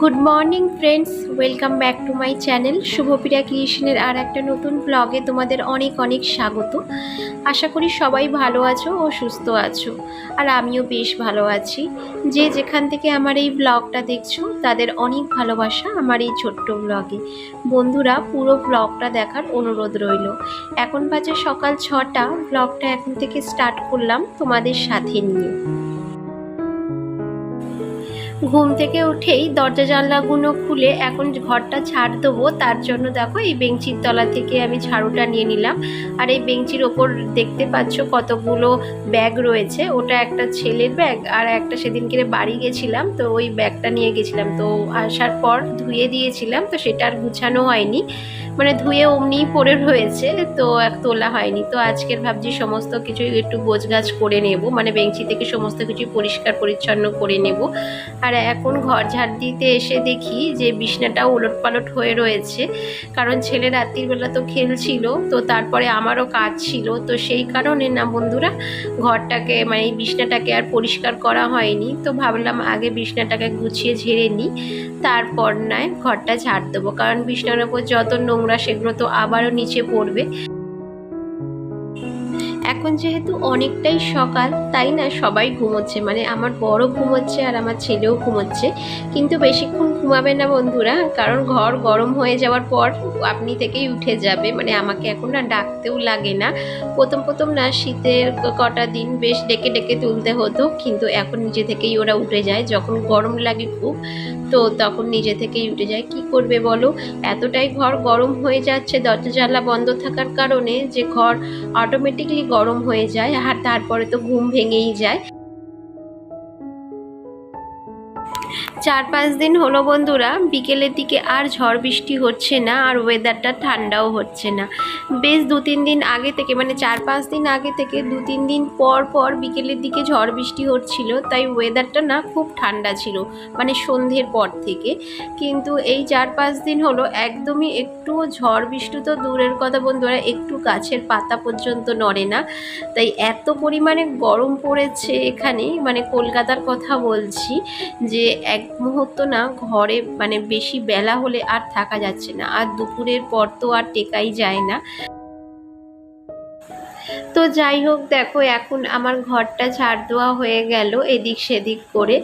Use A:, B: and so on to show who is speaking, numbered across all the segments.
A: Good morning friends welcome back to my channel Shubhapriya ক্রিয়েশনের আর একটা নতুন ব্লগে তোমাদের অনেক অনেক স্বাগত। আশা করি সবাই ভালো আছো ও সুস্থ আছো, আর আমিও বেশ ভালো আছি। যে যেখান থেকে আমার এই ব্লগটা দেখছ, তাদের অনেক ভালোবাসা আমার এই ছোট্ট ব্লগে বন্ধুরা, পুরো ব্লগটা দেখার অনুরোধ রইল। এখন বাজে সকাল ছটা ব্লগটা এখন থেকে স্টার্ট করলাম তোমাদের সাথে নিয়ে। ঘুম থেকে উঠেই দরজা জানলাগুলো খুলে এখন ঘরটা ছাড় দেবো। তার জন্য দেখো এই বেঞ্চির তলা থেকে আমি ঝাড়ুটা নিয়ে নিলাম। আর এই বেঞ্চির ওপর দেখতে পাচ্ছ কতগুলো ব্যাগ রয়েছে। ওটা একটা ছেলের ব্যাগ আর একটা সেদিনকে বাড়ি গেছিলাম, তো ওই ব্যাগটা নিয়ে গেছিলাম। তো আসার পর ধুয়ে দিয়েছিলাম, তো সেটা আর গুছানো হয়নি। মানে ধুয়ে অমনিই পড়ে রয়েছে, তো এক তোলা হয়নি। তো আজকের ভাবছি সমস্ত কিছু একটু গোছগাছ করে নেব মানে বেঞ্চি থেকে সমস্ত কিছু পরিষ্কার পরিচ্ছন্ন করে নেব। আর এখন ঘর ঝাড় দিতে এসে দেখি যে বিছনাটাও ওলট পালট হয়ে রয়েছে, কারণ ছেলে রাত্রিবেলা তো খেলছিল, তো তারপরে আমারও কাজ ছিল, তো সেই কারণে না বন্ধুরা, ঘরটাকে মানে বিছনাটাকে আর পরিষ্কার করা হয়নি, তো ভাবলাম আগে বিছনাটাকে গুছিয়ে ঝেড়ে নিই, তারপর নয় ঘরটা ঝাড় দেবো, কারণ বিছনার ওপর যত নোংরা সেগুলো তো আবারও নিচে পড়বে। এখন যেহেতু অনেকটাই সকাল, তাই না সবাই ঘুমোচ্ছে। মানে আমার বড় ঘুমোচ্ছে আর আমার ছেলেও ঘুমোচ্ছে। কিন্তু বেশিক্ষণ ঘুমাবে না বন্ধুরা, কারণ ঘর গরম হয়ে যাওয়ার পর আপনি থেকেই উঠে যাবে। মানে আমাকে এখন না ডাকতেও লাগে না। প্রথম প্রথম না শীতের কটা দিন বেশ ডেকে ডেকে তুলতে হতো, কিন্তু এখন নিজে থেকেই ওরা উঠে যায়। যখন গরম লাগে খুব, তো তখন নিজে থেকেই উঠে যায়। কি করবে বলো? এতটাই ঘর গরম হয়ে যাচ্ছে দরজা জানলা বন্ধ থাকার কারণে যে ঘর অটোমেটিকলি গরম হয়ে যায় আর তারপরে তো ঘুম ভেঙেই যায়। চার পাঁচ দিন হলো বন্ধুরা, বিকেলের দিকে আর ঝড় বৃষ্টি হচ্ছে না আর ওয়েদারটা ঠান্ডাও হচ্ছে না। বেশ দু তিন দিন আগে থেকে মানে চার পাঁচ দিন আগে থেকে দু তিন দিন পর পর বিকেলের দিকে ঝড় বৃষ্টি হচ্ছিল, তাই ওয়েদারটা না খুব ঠান্ডা ছিল মানে সন্ধ্যের পর থেকে। কিন্তু এই চার পাঁচ দিন হলো একদমই একটু ঝড় বৃষ্টি তো দূরের কথা বন্ধুরা, একটু গাছের পাতা পর্যন্ত নড়ে না। তাই এত পরিমাণে গরম পড়েছে এখানে মানে কলকাতার কথা বলছি যে এক মুহূর্ত না, ঘরে মানে বেশি বেলা হলে আর থাকা যাচ্ছে না। আর দুপুরের পর তো আর টেকাই যায় না। তো যাই হোক, দেখো এখন আমার ঘরটা ঝাড় দেওয়া হয়ে গেল এদিক সেদিক করে।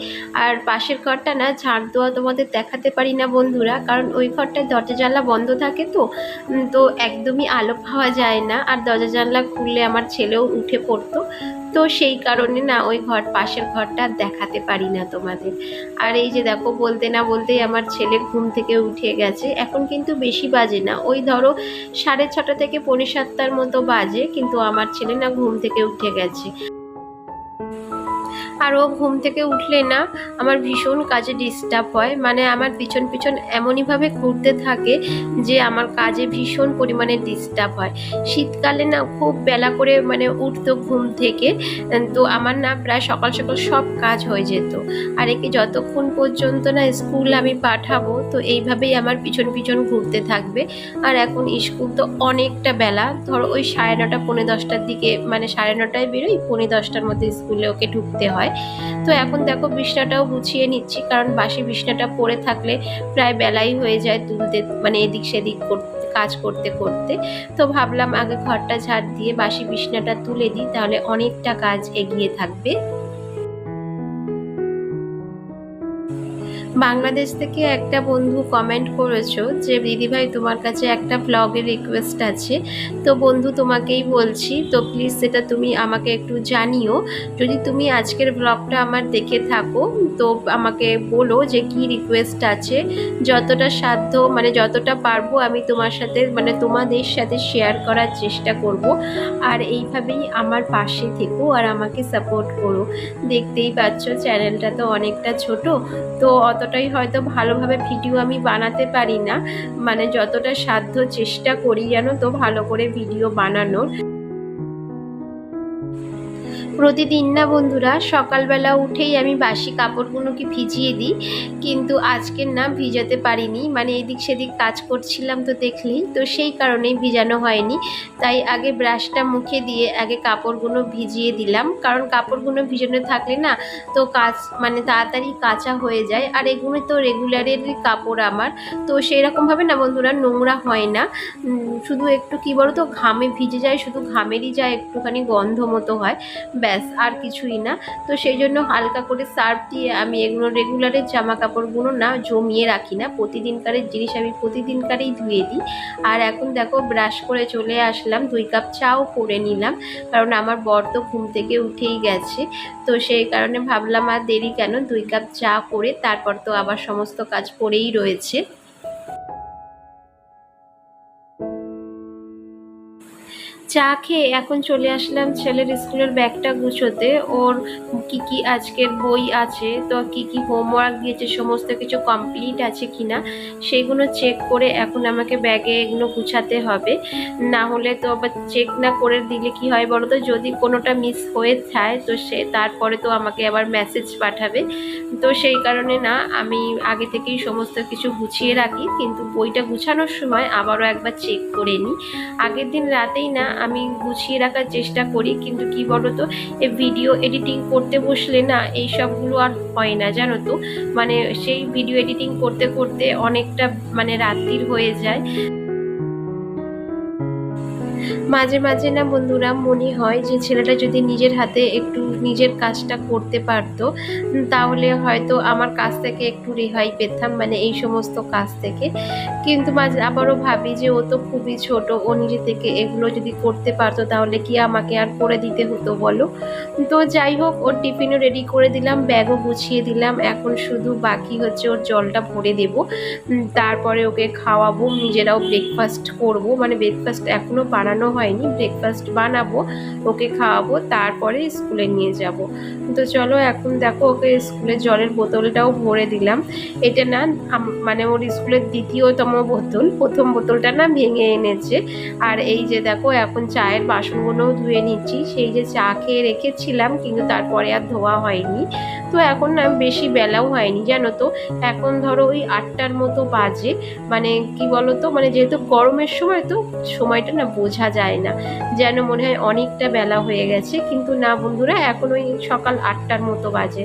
A: আর পাশের ঘরটা না, ঝাড় দেওয়া তোমাদের দেখাতে পারি না বন্ধুরা, কারণ ওই ঘরটায় দরজা জানলা বন্ধ থাকে তো। তো একদমই আলো পাওয়া যায় না। আর দরজা জানলা খুললে আমার ছেলেও উঠে পড়তো। তো সেই কারণে না ওই ঘর, পাশের ঘরটা দেখাতে পারি না তোমাদের। আর এই যে দেখো, বলতে না বলতেই আমার ছেলে ঘুম থেকে উঠে গেছে। এখন কিন্তু বেশি বাজে না। ওই ধরো সাড়ে ছটা থেকে পৌনে সাতটার মতো বাজে, কিন্তু আমার ছেলে না ঘুম থেকে উঠে গেছে। আর ও ঘুম থেকে উঠলে না আমার ভীষণ কাজে ডিস্টার্ব হয়। মানে আমার পিছন পিছন এমনইভাবে ঘুরতে থাকে যে আমার কাজে ভীষণ পরিমাণে ডিস্টার্ব হয়। শীতকালে না খুব বেলা করে মানে উঠতো ঘুম থেকে তো আমার না প্রায় সকাল সকাল সব কাজ হয়ে যেত। আর একে যতক্ষণ পর্যন্ত না স্কুল আমি পাঠাবো, তো এইভাবেই আমার পিছন পিছন ঘুরতে থাকবে। আর এখন স্কুল তো অনেকটা বেলা, ধরো ওই সাড়ে নটা, পৌনে দশটার দিকে মানে সাড়ে নটায় বেরোই, পৌনে দশটার মধ্যে স্কুলে ওকে ঢুকতে হয়। তো এখন দেখো বিছনাটাও গুছিয়ে নিচ্ছি, কারণ বাসি বিছনাটা পরে থাকলে প্রায় বেলাই হয়ে যায় তুলতে মানে এদিক সেদিক করতে কাজ করতে করতে। তো ভাবলাম আগে ঘরটা ঝাড় দিয়ে বাসি বিছনাটা তুলে দিই, তাহলে অনেকটা কাজ এগিয়ে থাকবে। বাংলাদেশ থেকে একটা বন্ধু কমেন্ট করেছ যে, দিদিভাই, তোমার কাছে একটা ব্লগের রিকোয়েস্ট আছে। তো বন্ধু, তোমাকেই বলছি, তো প্লিজ সেটা তুমি আমাকে একটু জানিও। যদি তুমি আজকের ব্লগটা আমার দেখে থাকো, তো আমাকে বলো যে, কি রিকোয়েস্ট আছে। যতটা সাধ্য মানে যতটা পারব আমি তোমার সাথে মানে তোমাদের সাথে শেয়ার করার চেষ্টা করব। আর এইভাবেই আমার পাশে থেকো আর আমাকে সাপোর্ট করো। দেখতেই পাচ্ছ চ্যানেলটা তো অনেকটা ছোট। তো অতটাই হয়তো ভালোভাবে ভিডিও আমি বানাতে পারি না মানে যতটা সাধ্য চেষ্টা করি যেন, তো ভালো করে ভিডিও বানানোর। প্রতিদিন না বন্ধুরা, সকালবেলা উঠেই আমি বাসি কাপড়গুলোকে ভিজিয়ে দিই, কিন্তু আজকের না ভিজাতে পারিনি। মানে এদিক সেদিক কাজ করছিলাম তো দেখলেই, তো সেই কারণেই ভিজানো হয়নি। তাই আগে ব্রাশটা মুখে দিয়ে আগে কাপড়গুলো ভিজিয়ে দিলাম। কারণ কাপড়গুলো ভিজানো থাকলে না তো কাজ মানে তাড়াতাড়ি কাঁচা হয়ে যায়। আর এগুলো তো রেগুলারেরই কাপড় আমার। তো সেই রকমভাবে না বন্ধুরা, নোংরা হয় না। শুধু একটু কী বলো তো ঘামে ভিজে যায়, শুধু ঘামেরই যায়, একটুখানি গন্ধ মতো হয়। ব্যাস, আর কিছুই না। তো সেই জন্য হালকা করে সার্ফ দিয়ে আমি এগুলো রেগুলারের জামা কাপড়গুলো না জমিয়ে রাখি না। প্রতিদিনকারের জিনিস আমি প্রতিদিনকারেই ধুয়ে দিই। আর এখন দেখো ব্রাশ করে চলে আসলাম, দুই কাপ চাও করে নিলাম। কারণ আমার বর তো ঘুম থেকে উঠেই গেছে। তো সেই কারণে ভাবলাম আর দেরি কেন? দুই কাপ চা করে তারপর তো আবার সমস্ত কাজ পড়েই রয়েছে। চা খেয়ে এখন চলে আসলাম ছেলের স্কুলের ব্যাগটা গুছোতে। ওর কি কি আজকের বই আছে, তো কি কি হোমওয়ার্ক দিয়েছে, সমস্ত কিছু কমপ্লিট আছে কি না সেগুলো চেক করে এখন আমাকে ব্যাগে এগুলো গুছাতে হবে। না হলে তো আবার চেক না করে দিলে কি হয় বলো তো যদি কোনোটা মিস হয়ে যায়, তো সে তারপরে তো আমাকে আবার মেসেজ পাঠাবে। তো সেই কারণে না, আমি আগে থেকেই সমস্ত কিছু গুছিয়ে রাখি, কিন্তু বইটা গুছানোর সময় আবারও একবার চেক করে নিই। আগের দিন রাতেই না আমি গুছিয়ে রাখার চেষ্টা করি, কিন্তু কি বলো তো এই ভিডিও এডিটিং করতে বসলে না, এই সবগুলো আর হয় না, জানো তো? মানে সেই ভিডিও এডিটিং করতে করতে অনেকটা মানে রাত্রির হয়ে যায়। মাঝে মাঝে না বন্ধুরা মনে হয় যে ছেলেটা যদি নিজের হাতে একটু নিজের কাজটা করতে পারতো তাহলে হয়তো আমার কাছ থেকে একটু রেহাই পেতাম মানে এই সমস্ত কাজ থেকে। কিন্তু মাঝে, আবারও ভাবি যে ও তো খুবই ছোট, ও নিজে থেকে এগুলো যদি করতে পারতো তাহলে কি আমাকে আর করে দিতে হতো বলো? তো যাই হোক, ওর টিফিনও রেডি করে দিলাম, ব্যাগও গুছিয়ে দিলাম, এখন শুধু বাকি হচ্ছে ওর জলটা ভরে দেব। তারপরে ওকে খাওয়াবো, নিজেরাও ব্রেকফাস্ট করব মানে ব্রেকফাস্ট এখনও বানানো হয়নি ব্রেকফাস্ট বানাবো, ওকে খাওয়াবো, তারপরে স্কুলে নিয়ে যাব। তো চলো এখন দেখো ওকে স্কুলে জলের বোতলটাও ভরে দিলাম। এটা না মানে ওর স্কুলের দ্বিতীয়তম বোতল, প্রথম বোতলটা না ভেঙে এনেছে। আর এই যে দেখো, এখন চায়ের বাসনগুলোও ধুয়ে নিচ্ছি। সেই যে চা খেয়ে রেখেছিলাম, কিন্তু তারপরে আর ধোয়া হয়নি। তো এখন না বেশি বেলাও হয়নি, জানো তো? এখন ধরো ওই আটটার মতো বাজে মানে কি বলো তো মানে যেহেতু গরমের সময় তো সময়টা না বোঝা যায় না। যেন মনে হয় অনেকটা বেলা হয়ে গেছে, কিন্তু না বন্ধুরা, এখন ওই সকাল আটটার মতো বাজে।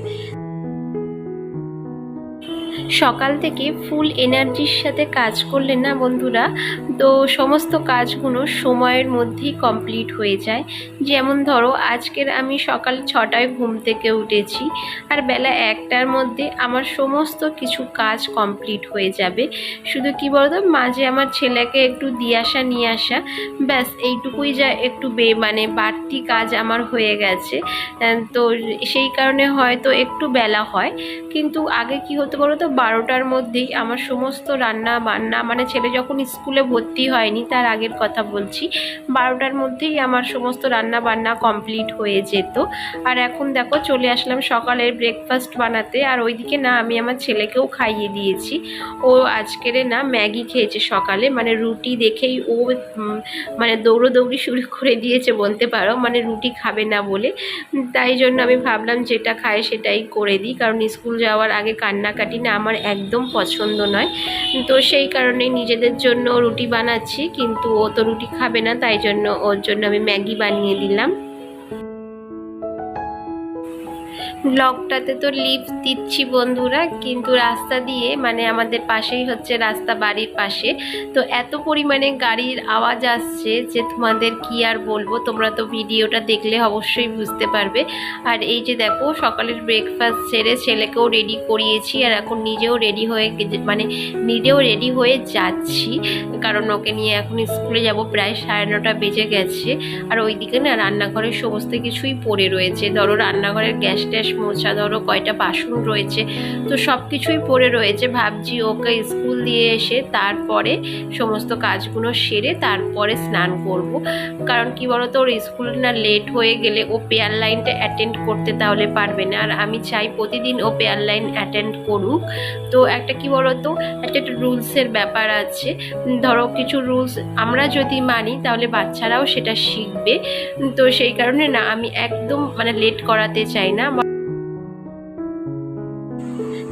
A: সকাল থেকে ফুল এনার্জির সাথে কাজ করলে না বন্ধুরা তো সমস্ত কাজগুলো সময়ের মধ্যেই কমপ্লিট হয়ে যায়। যেমন ধরো, আজকের আমি সকাল ছটায় ঘুম থেকে উঠেছি আর বেলা একটার মধ্যে আমার সমস্ত কিছু কাজ কমপ্লিট হয়ে যাবে। শুধু কি বলতো, মাঝে আমার ছেলেকে একটু দিয়ে আসা, নিয়ে আসা, ব্যাস, এইটুকুই যা একটু বে মানে বাড়তি কাজ আমার হয়ে গেছে। তো সেই কারণে হয়তো একটু বেলা হয়। কিন্তু আগে কি হতো বলো তো বারোটার মধ্যেই আমার সমস্ত রান্না বান্না মানে ছেলে যখন স্কুলে ভর্তি হয়নি, তার আগের কথা বলছি। বারোটার মধ্যেই আমার সমস্ত রান্না বান্না কমপ্লিট হয়ে যেত। আর এখন দেখো, চলে আসলাম সকালের ব্রেকফাস্ট বানাতে। আর ওইদিকে না, আমি আমার ছেলেকেও খাইয়ে দিয়েছি। ও আজকের না, ম্যাগি খেয়েছে সকালে। মানে রুটি দেখেই ও মানে দৌড়োদৌড়ি শুরু করে দিয়েছে বলতে পারো। মানে রুটি খাবে না বলে। তাই জন্য আমি ভাবলাম, যেটা খায় সেটাই করে দিই। কারণ স্কুল যাওয়ার আগে কান্নাকাটি না আমার একদম পছন্দ নয়। তো সেই কারণে নিজেদের জন্য রুটি বানাচ্ছি, কিন্তু ও তো রুটি খাবে না, তাই জন্য ওর জন্য আমি ম্যাগি বানিয়ে দিলাম। ব্লগটাতে তো লিফট দিচ্ছি বন্ধুরা, কিন্তু রাস্তা দিয়ে মানে আমাদের পাশেই হচ্ছে রাস্তা বাড়ির পাশে, তো এত পরিমাণে গাড়ির আওয়াজ আসছে যে তোমাদের কি আর বলব, তোমরা তো ভিডিওটা দেখলে অবশ্যই বুঝতে পারবে। আর এই যে দেখো, সকালের ব্রেকফাস্ট সেরে ছেলেকেও রেডি করিয়েছি, আর এখন নিজেও রেডি হয়ে মানে নিজেও রেডি হয়ে যাচ্ছি, কারণ ওকে নিয়ে এখন স্কুলে যাব, প্রায় সাড়ে নটা বেজে গেছে। আর ওইদিকে না রান্নাঘরের সমস্ত কিছুই পড়ে রয়েছে। ধরো রান্নাঘরের গ্যাস ট্যাস মোছা ধরো কয়টা বাসন রয়েছে। তো সব কিছুই পড়ে রয়েছে। ভাবছি ওকে স্কুল দিয়ে এসে তারপরে সমস্ত কাজগুলো সেরে তারপরে স্নান করব। কারণ কি বলতো, ওর স্কুল না লেট হয়ে গেলে ও পেয়ার লাইনটা অ্যাটেন্ড করতে তাহলে পারবে না। আর আমি চাই প্রতিদিন ও পেয়ার লাইন অ্যাটেন্ড করুক। তো একটা কি বলতো, একটা একটা রুলসের ব্যাপার আছে। ধরো কিছু রুলস আমরা যদি মানি, তাহলে বাচ্চারাও সেটা শিখবে। তো সেই কারণে না, আমি একদম মানে লেট করাতে চাই না।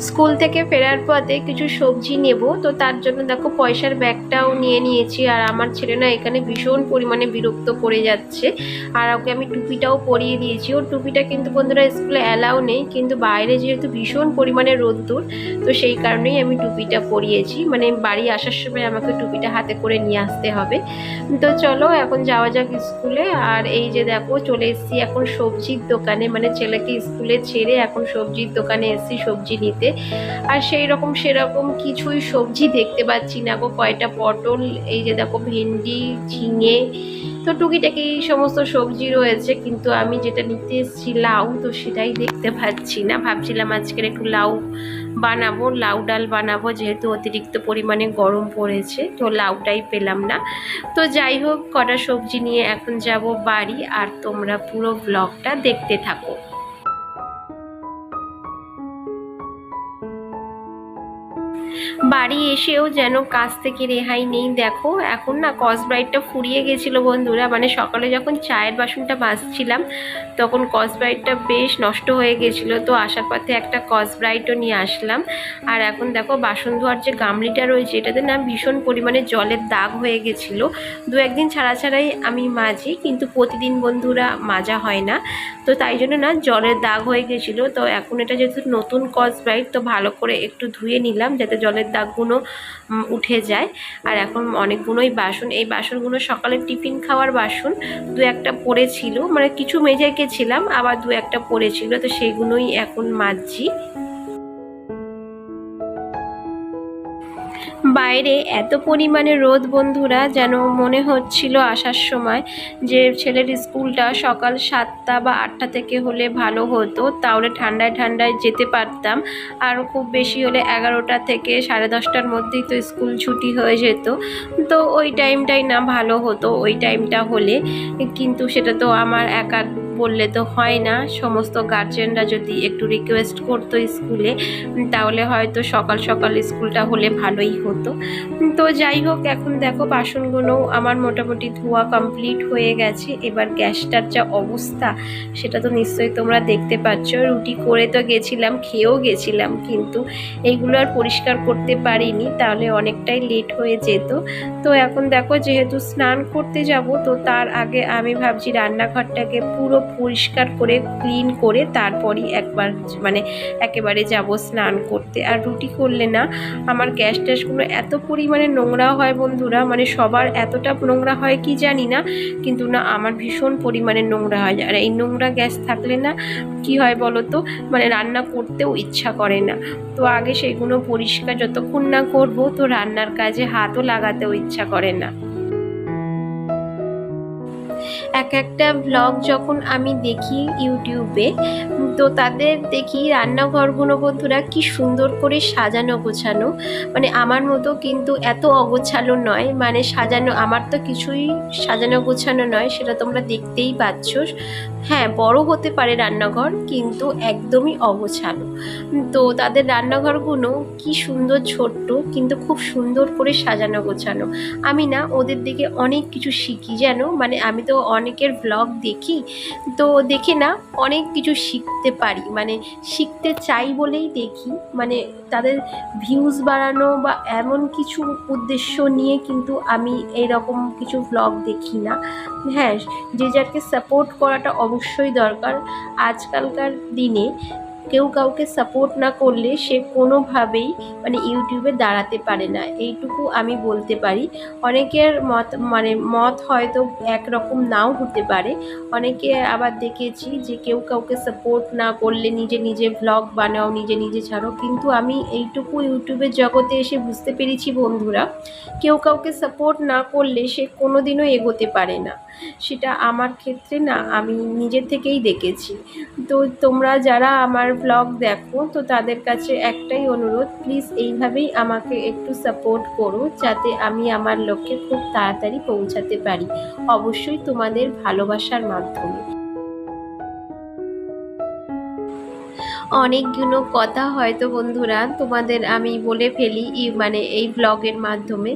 A: স্কুল থেকে ফেরার পথে কিছু সবজি নেব। তো তার জন্য দেখো পয়সার ব্যাগটাও নিয়ে নিয়েছি। আর আমার ছেলে না এখানে ভীষণ পরিমাণে বিরক্ত করে যাচ্ছে। আর ওকে আমি টুপিটাও পরিয়ে দিয়েছি। ওর টুপিটা কিন্তু বন্ধুরা স্কুলে অ্যালাউ নেই। কিন্তু বাইরে যেহেতু ভীষণ পরিমাণে রোদ্দুর, তো সেই কারণেই আমি টুপিটা পরিয়েছি। মানে বাড়ি আসার সময় আমাকে টুপিটা হাতে করে নিয়ে আসতে হবে। তো চলো এখন যাওয়া যাক স্কুলে। আর এই যে দেখো চলে এসেছি এখন সবজির দোকানে। মানে ছেলেকে স্কুলে ছেড়ে এখন সবজির দোকানে এসেছি সবজি নিতে। আর সেই রকম সেরকম কিছুই সবজি দেখতে পাচ্ছি না গো। কয়টা পটল, এই যে দেখো ভেন্ডি, ঝিঙে, তো টুকিটাকি এই সমস্ত সবজি রয়েছে, কিন্তু আমি যেটা নিতে এসেছি লাউ, তো সেটাই দেখতে পাচ্ছি না। ভাবছিলাম আজকের একটু লাউ বানাবো, লাউ ডাল বানাবো, যেহেতু অতিরিক্ত পরিমাণে গরম পড়েছে, তো লাউটাই পেলাম না। তো যাই হোক, কটা সবজি নিয়ে এখন যাব বাড়ি, আর তোমরা পুরো ব্লগটা দেখতে থাকো। বাড়ি এসেও যেন কাজ থেকে রেহাই নেই। দেখো, এখন না কসব্রাইটটা ফুরিয়ে গেছিল বন্ধুরা। মানে সকালে যখন চায়ের বাসনটা মাজছিলাম, তখন কসব্রাইটটা বেশ নষ্ট হয়ে গেছিল। তো আসার পথে একটা কসব্রাইটও নিয়ে আসলাম। আর এখন দেখো, বাসন ধোয়ার যে গামলিটা রয়েছে, এটাতে না ভীষণ পরিমাণে জলের দাগ হয়ে গেছিল। দু একদিন ছাড়া ছাড়াই আমি মাজি, কিন্তু প্রতিদিন বন্ধুরা মাজা হয় না। তো তাই জন্য না জলের দাগ হয়ে গেছিল। তো এখন এটা যেহেতু নতুন কসব্রাইট তো ভালো করে একটু ধুয়ে নিলাম, যাতে জলের দাগগুলো উঠে যায়। আর এখন অনেকগুলোই বাসন। এই বাসনগুলো সকালে টিফিন খাওয়ার বাসন, দু একটা পড়েছিল। মানে কিছু মেজে গেছিলাম আবার দু একটা পড়েছিল। তো সেগুলোই এখন মাজছি। বাইরে এত পরিমাণে রোদ বন্ধুরা, যেন মনে হচ্ছিল আসার সময় যে ছেলের স্কুলটা সকাল সাতটা বা আটটা থেকে হলে ভালো হতো, তাহলে ঠান্ডায় ঠান্ডায় যেতে পারতাম। আর খুব বেশি হলে এগারোটা থেকে সাড়ে দশটার মধ্যেই তো স্কুল ছুটি হয়ে যেত। তো ওই টাইমটাই না ভালো হতো, ওই টাইমটা হলে। কিন্তু সেটা তো আমার একা বললে তো হয় না। সমস্ত গার্জেনরা যদি একটু রিকোয়েস্ট করতো স্কুলে, তাহলে হয়তো সকাল সকাল স্কুলটা হলে ভালোই হতো। তো যাই হোক, এখন দেখো বাসনগুলো আমার মোটামুটি ধোয়া কমপ্লিট হয়ে গেছে। এবার গ্যাসটার যা অবস্থা, সেটা তো নিশ্চয়ই তোমরা দেখতে পাচ্ছ। রুটি করে তো গেছিলাম, খেয়েও গেছিলাম, কিন্তু এইগুলো আর পরিষ্কার করতে পারিনি, তাহলে অনেকটাই লেট হয়ে যেত। তো এখন দেখো, যেহেতু স্নান করতে যাব, তো তার আগে আমি ভাবছি রান্নাঘরটাকে পুরো পরিষ্কার করে ক্লিন করে তারপরই একবার মানে একেবারে যাব স্নান করতে। আর রুটি করলে না, আমার গ্যাস ট্যাসগুলো এত পরিমাণে নোংরা হয় বন্ধুরা মানে সবার এতটা নোংরা হয় কি জানি না, কিন্তু না, আমার ভীষণ পরিমাণে নোংরা হয়। আর এই নোংরা গ্যাস থাকলে না, কি হয় বলো তো মানে রান্না করতেও ইচ্ছা করে না। তো আগে সেগুলো পরিষ্কার যতক্ষণ না করব, তো রান্নার কাজে হাতও লাগাতেও ইচ্ছা করে না। এক একটা ব্লগ যখন আমি দেখি ইউটিউবে, তো তাদের দেখি রান্নাঘরগুলো বন্ধুরা কি সুন্দর করে সাজানো গোছানো। মানে আমার মতো কিন্তু এত অগোছালো নয় মানে সাজানো, আমার তো কিছুই সাজানো গোছানো নয়, সেটা তোমরা দেখতেই পাচ্ছ। হ্যাঁ বড় হতে পারে রান্নাঘর, কিন্তু একদমই অগোছালো। তো তাদের রান্নাঘরগুলো কি সুন্দর ছোট্ট, কিন্তু খুব সুন্দর করে সাজানো গোছানো। আমি না, ওদের দিকে অনেক কিছু শিখি, যেন? মানে আমি তো অনেকের ব্লগ দেখি, তো দেখে না অনেক কিছু শিখতে পারি। মানে শিখতে চাই বলেই দেখি। মানে তাদের ভিউজ বাড়ানো বা এমন কিছু উদ্দেশ্য নিয়ে কিন্তু আমি এরকম কিছু ব্লগ দেখি না। হ্যাঁ যে যাকে সাপোর্ট করাটা অবশ্যই দরকার। আজকালকার দিনে কেউ কাউকে সাপোর্ট না করলে সে কোনোভাবেই মানে ইউটিউবে দাঁড়াতে পারে না। এইটুকু আমি বলতে পারি। অনেকের মত মানে মত হয়তো একরকম নাও হতে পারে। অনেকে আবার দেখেছি যে কেউ কাউকে সাপোর্ট না করলে নিজে নিজে ব্লগ বানাও, নিজে নিজে ছাড়ো। কিন্তু আমি এইটুকু ইউটিউবের জগতে এসে বুঝতে পেরেছি বন্ধুরা, কেউ কাউকে সাপোর্ট না করলে সে কোনো দিনও এগোতে পারে না। সেটা আমার ক্ষেত্রে না, আমি নিজে থেকেই দেখেছি। তো তোমরা যারা আমার ব্লগ দেখো, তো তাদের কাছে একটাই অনুরোধ প্লিজ এইভাবেই আমাকে একটু সাপোর্ট করো, যাতে আমি আমার লক্ষ্যে খুব তাড়াতাড়ি পৌঁছাতে পারি। অবশ্যই তোমাদের ভালোবাসার মাধ্যমে। অনেকগুলো কথা হয়তো বন্ধুরা তোমাদের আমি বলে ফেলি মানে এই ব্লগের মাধ্যমে।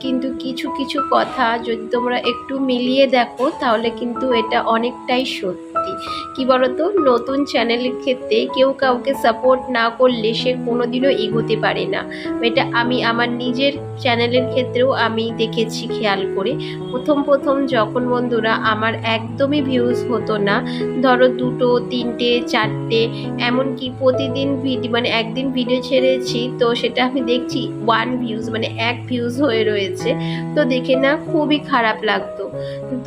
A: কিন্তু কিছু কিছু কথা যদি তোমরা একটু মিলিয়ে দেখো, তাহলে কিন্তু এটা অনেকটাই সত্যি। কি বলতো? নতুন চ্যানেলের ক্ষেত্রে কেউ কাউকে সাপোর্ট না করলে সে কোনোদিনও এগোতে পারে না। এটা আমি আমার নিজের চ্যানেলের ক্ষেত্রেও আমি দেখেছি খেয়াল করে। প্রথম প্রথম যখন বন্ধুরা আমার একদমই ভিউজ হতো না, ধরো দুটো, তিনটে, চারটে এমনকি প্রতিদিন ভিডিও মানে একদিন ভিডিও ছেড়েছি, তো সেটা আমি দেখছি ওয়ান ভিউজ মানে এক ভিউজ হয়ে রয়েছে, তো দেখে না খুবই খারাপ লাগতো।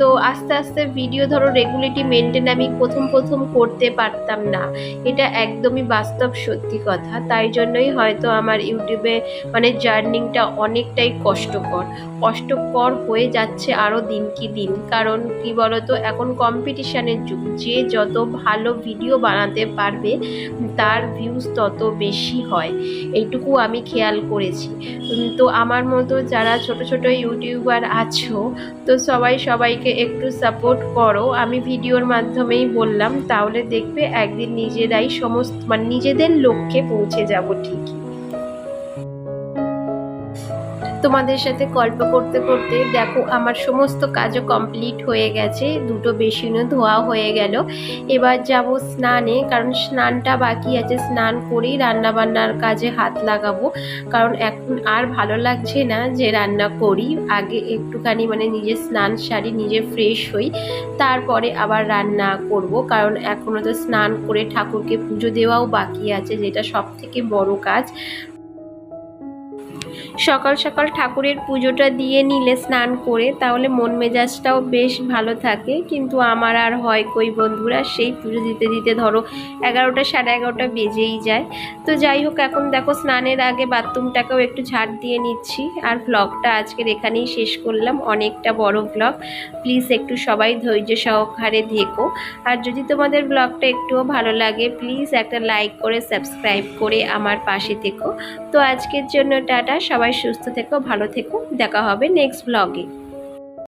A: তো আস্তে আস্তে ভিডিও ধরো রেগুলেটি মেনটেন আমি প্রথম প্রথম করতে পারতাম না। এটা একদমই বাস্তব সত্যি কথা, তাই জন্যই হয়তো আমার ইউটিউবে মানে জার্নিংটা অনেকটাই কষ্টকর। কষ্টকর হয়ে যাচ্ছে আরও দিন কি দিন, কারণ কি বলতো, এখন কম্পিটিশানের যুগ, যে যত ভালো ভিডিও বানাতে পারবে তার ভিউজ তত বেশি হয়। এইটুকু আমি খেয়াল করেছি। তো আমার মতো যারা ছোট ছোট ইউটিউবার আছো, তো সবাই সবাইকে একটু সাপোর্ট করো। আমি ভিডিওর মাধ্যমেই বললাম, তাহলে দেখবে একদিন নিজেরাই সমস্ত মানে নিজেদের লক্ষ্যে পৌঁছে যাব ঠিকই। তোমাদের সাথে গল্প করতে করতে দেখো আমার সমস্ত কাজও কমপ্লিট হয়ে গেছে, দুটো বেসিনও ধোয়া হয়ে গেল। এবার যাব স্নানে, কারণ স্নানটা বাকি আছে, স্নান করেই রান্নাবান্নার কাজে হাত লাগাবো। কারণ এখন আর ভালো লাগছে না যে রান্না করি, আগে একটুখানি মানে নিজে স্নান সারি, নিজে ফ্রেশ হই, তারপরে আবার রান্না করব। কারণ এখনও তো স্নান করে ঠাকুরকে পুজো দেওয়াও বাকি আছে, যেটা সব থেকে বড় কাজ। সকাল সকাল ঠাকুরের পুজোটা দিয়ে নিলে স্নান করে, তাহলে মন মেজাজটাও বেশ ভালো থাকে। কিন্তু আমার আর হয় কই বন্ধুরা, সেই পুজো দিতে দিতে ধরো এগারোটা সাড়ে এগারোটা বেজেই যায়। তো যাই হোক, এখন দেখো স্নানের আগে বাথরুমটাকেও একটু ঝাড় দিয়ে নিচ্ছি। আর ব্লগটা আজকের এখানেই শেষ করলাম। অনেকটা বড় ব্লগ প্লিজ একটু সবাই ধৈর্য সহকারে দেখো। আর যদি তোমাদের ব্লগটা একটুও ভালো লাগে প্লিজ একটা লাইক করে সাবস্ক্রাইব করে আমার পাশে থেকো। তো আজকের জন্য টাটা সবাই সুস্থ থেকো ভালো থেকো। দেখা হবে নেক্সট ব্লগে